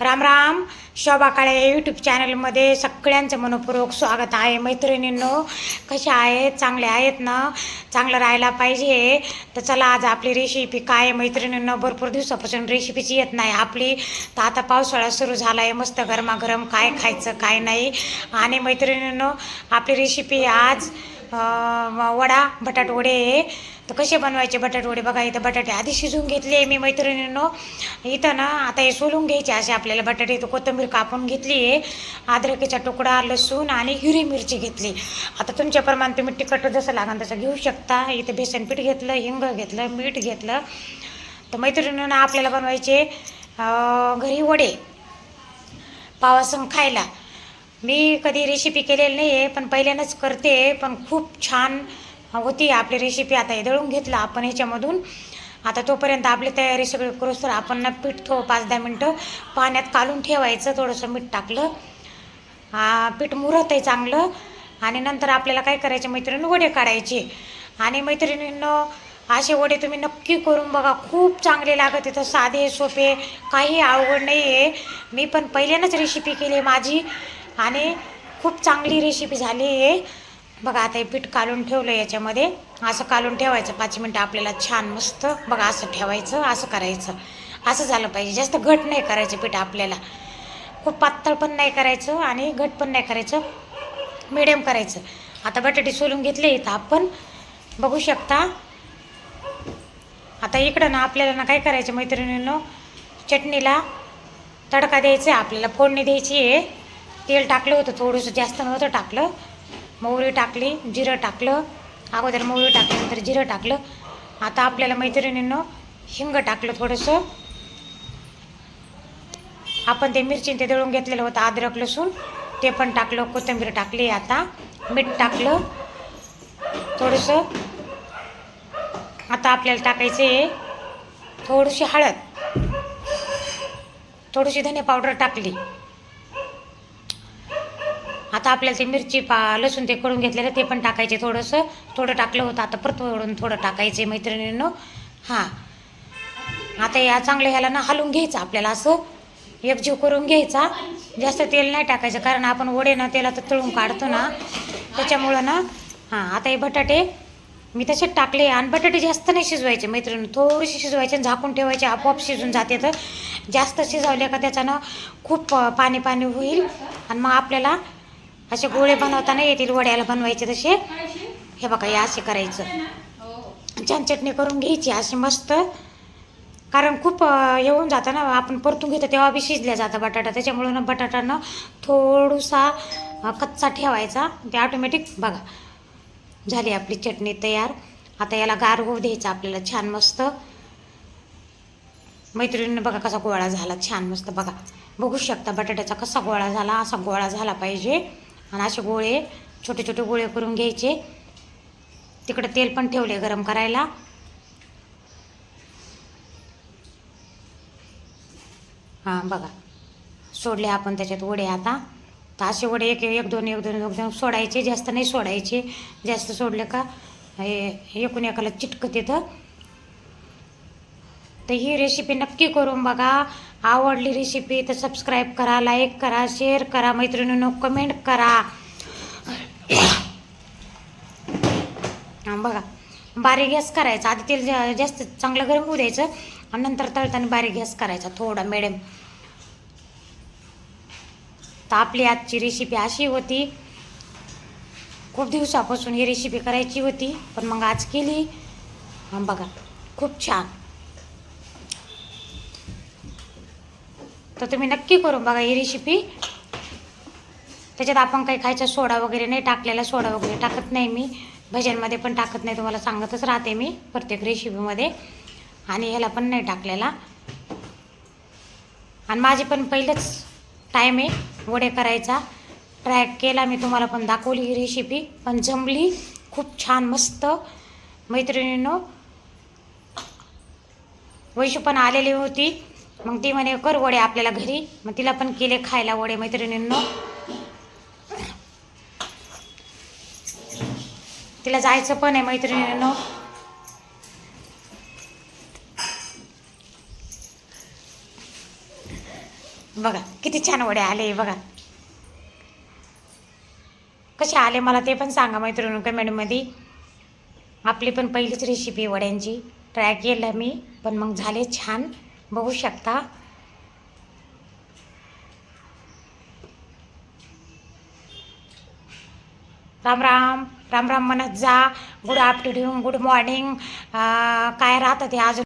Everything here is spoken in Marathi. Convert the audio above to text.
राम राम. शोभा काळे यूट्यूब चॅनलमध्ये सगळ्यांचं मनपूर्वक स्वागत आहे. मैत्रिणींनो कशा आहेत? चांगले आहेत ना? चांगलं राहायला पाहिजे. तर चला आज आपली रेसिपी काय मैत्रिणींनो भरपूर दिवसापासून रेसिपीची येत नाही आपली. तर आता पावसाळा सुरू झाला आहे मस्त गरमागरम काय खायचं काय नाही. आणि मैत्रिणींनो आपली रेसिपी आज वडा बटाट वडे तर कसे बनवायचे बटाटवडे बघा इथं बटाटे आधी शिजवून घेतले मी मैत्रिणींनो. इथं ना आता हे सोलून घ्यायचे असे आपल्याला बटाटे. इथं कोथिंबीर कापून घेतली आहे अद्रकीचा तुकडा लसूण आणि हिरवी मिरची घेतली. आता तुमच्या प्रमाणे तुम्ही तिखट जसं लागेल तसं घेऊ शकता. इथं बेसन पीठ घेतलं हिंग घेतलं मीठ घेतलं. तर मैत्रिणींना आपल्याला बनवायचे घरी वडे. पावासंग खायला. मी कधी रेसिपी केलेली नाही आहे पण पहिल्यानंच करते पण खूप छान होती आपली रेसिपी आता हे दळून घेतलं आपण ह्याच्यामधून. आता तोपर्यंत आपली तयारी सगळी करूच तर आपण ना पीठ थो पाच दहा मिनटं. पाण्यात काढून ठेवायचं थोडंसं मीठ टाकलं. पीठ मुरत आहे चांगलं. आणि नंतर आपल्याला काय करायचे मैत्रिणी वडे काढायचे. आणि मैत्रिणींनो असे वडे तुम्ही नक्की करून बघा. खूप चांगले लागत इथं साधे सोपे. काही अवघड नाही आहे मी पण पहिल्यानंच रेसिपी केली आहे माझी. आणि खूप चांगली रेसिपी झाली आहे बघा आता हे पीठ काढून ठेवलं याच्यामध्ये. असं काढून ठेवायचं पाच मिनटं आपल्याला छान मस्त बघा असं ठेवायचं असं करायचं. असं झालं पाहिजे. जास्त घट नाही करायचं पीठ आपल्याला. खूप पातळ पण नाही करायचं आणि घट पण नाही करायचं. मिडियम करायचं. आता बटाटे सोलून घेतले इथं आपण. बघू शकता. आता इकडं ना आपल्याला ना काय करायचं मैत्रिणींनो? चटणीला तडका द्यायचा आहे. आपल्याला फोडणी द्यायची आहे. तेल टाकलं होतं थोडंसं जास्त नव्हतं टाकलं. मोहरी टाकली जिरं टाकलं. अगोदर मोहरी टाकली नंतर जिरं टाकलं. आता आपल्याला मैत्रिणींनं हिंग टाकलं थोडंसं. आपण ते मिरची ते दळून घेतलेलं होतं अद्रक लसूण. ते पण टाकलं कोथिंबीर टाकली आता. मीठ टाकलं. थोडंसं. आता आपल्याला टाकायचं आहे थोडीशी हळद. थोडीशी धने पावडर टाकली. आता आपल्याला ते मिरची पा लसूण ते करून घेतलेलं ते पण टाकायचे थोडंसं. थोडं टाकलं होतं आता परत वळून थोडं टाकायचे मैत्रिणींनो. हां. आता या चांगलं ह्याला ना हलवून घ्यायचं आपल्याला असं. एकजीव करून घ्यायचा. जास्त तेल नाही टाकायचं कारण आपण वडे ना तेलात तळून काढतो ना. त्याच्यामुळं ना हां आता हे बटाटे मी तसेच टाकले आणि बटाटे जास्त नाही शिजवायचे मैत्रिणी. थोडेसे शिजवायचे आणि झाकून ठेवायचे आपोआप शिजून जाते तर. जास्त शिजवले का त्याच्यानं खूप पाणी पाणी होईल. आणि मग आपल्याला असे गोळे बनवताना येतील वड्याला बनवायचे तसे. हे बघा हे असे करायचं. छान चटणी करून घ्यायची अशी मस्त. कारण खूप हे होऊन जातं ना आपण परतून घेतो तेव्हा बी शिजल्या जातं बटाटा. त्याच्यामुळं ना बटाटानं थोडासा कच्चा ठेवायचा. ते ऑटोमॅटिक बघा झाली आपली चटणी तयार. आता याला गार होऊ द्यायचं आपल्याला छान मस्त. मैत्रिणीनं बघा कसा गोळा झाला छान मस्त. बघा बघू शकता बटाट्याचा कसा गोळा झाला असा गोळा झाला पाहिजे. आणि असे गोळे छोटे छोटे गोळे करून घ्यायचे. तिकडं तेल पण ठेवले गरम करायला. हां बघा. सोडले आपण त्याच्यात वडे आता. तर असे वडे एक एक दोन एक दोन एक दोन सोडायचे. जास्त नाही सोडायचे. जास्त सोडले का हे एकूण एकाला चिटकत येतं. तर ही रेसिपी नक्की करून बघा. आवडली रेसिपी तर सबस्क्राईब करा लाईक करा शेअर करा. मैत्रिणींनो कमेंट करा. बघा. बारीक गॅस करायचा. आधी तेल जा- जास्त चांगलं गरम होऊ द्यायचं आणि नंतर तळताना बारीक गॅस करायचा थोडा मिडियम तर आपली आजची रेसिपी अशी होती. खूप दिवसापासून ही रेसिपी करायची होती पण मग आज केली. बघा. खूप छान. तर तुम्ही नक्की करून बघा ही रेसिपी त्याच्यात आपण काही खायचा सोडा वगैरे नाही टाकलेला सोडा वगैरे टाकत नाही मी. भजनमध्ये पण टाकत नाही तुम्हाला सांगतच राहते मी प्रत्येक रेसिपीमध्ये आणि ह्याला पण नाही टाकलेला. आणि माझे पण पहिलंच टाईम आहे वडे करायचा. ट्राय केला मी तुम्हाला पण दाखवली ही रेसिपी पण जमली खूप छान मस्त. मैत्रिणींनो वैशू पण आलेली होती. मग ती म्हणे कर वडे आपल्याला घरी. मग तिला पण केले खायला वडे मैत्रिणींनो. तिला जायचं पण आहे मैत्रिणींनो. बघा किती छान वडे आले बघा. कसे आले मला ते पण सांगा मैत्रिणी कमेंटमध्ये आपली पण पहिलीच रेसिपी वड्यांची. ट्राय केलं मी पण मग झाले छान. बघू शकता. राम राम राम राम म्हणत जा. गुड आफ्टरनून गुड मॉर्निंग काय राहतं ते अजून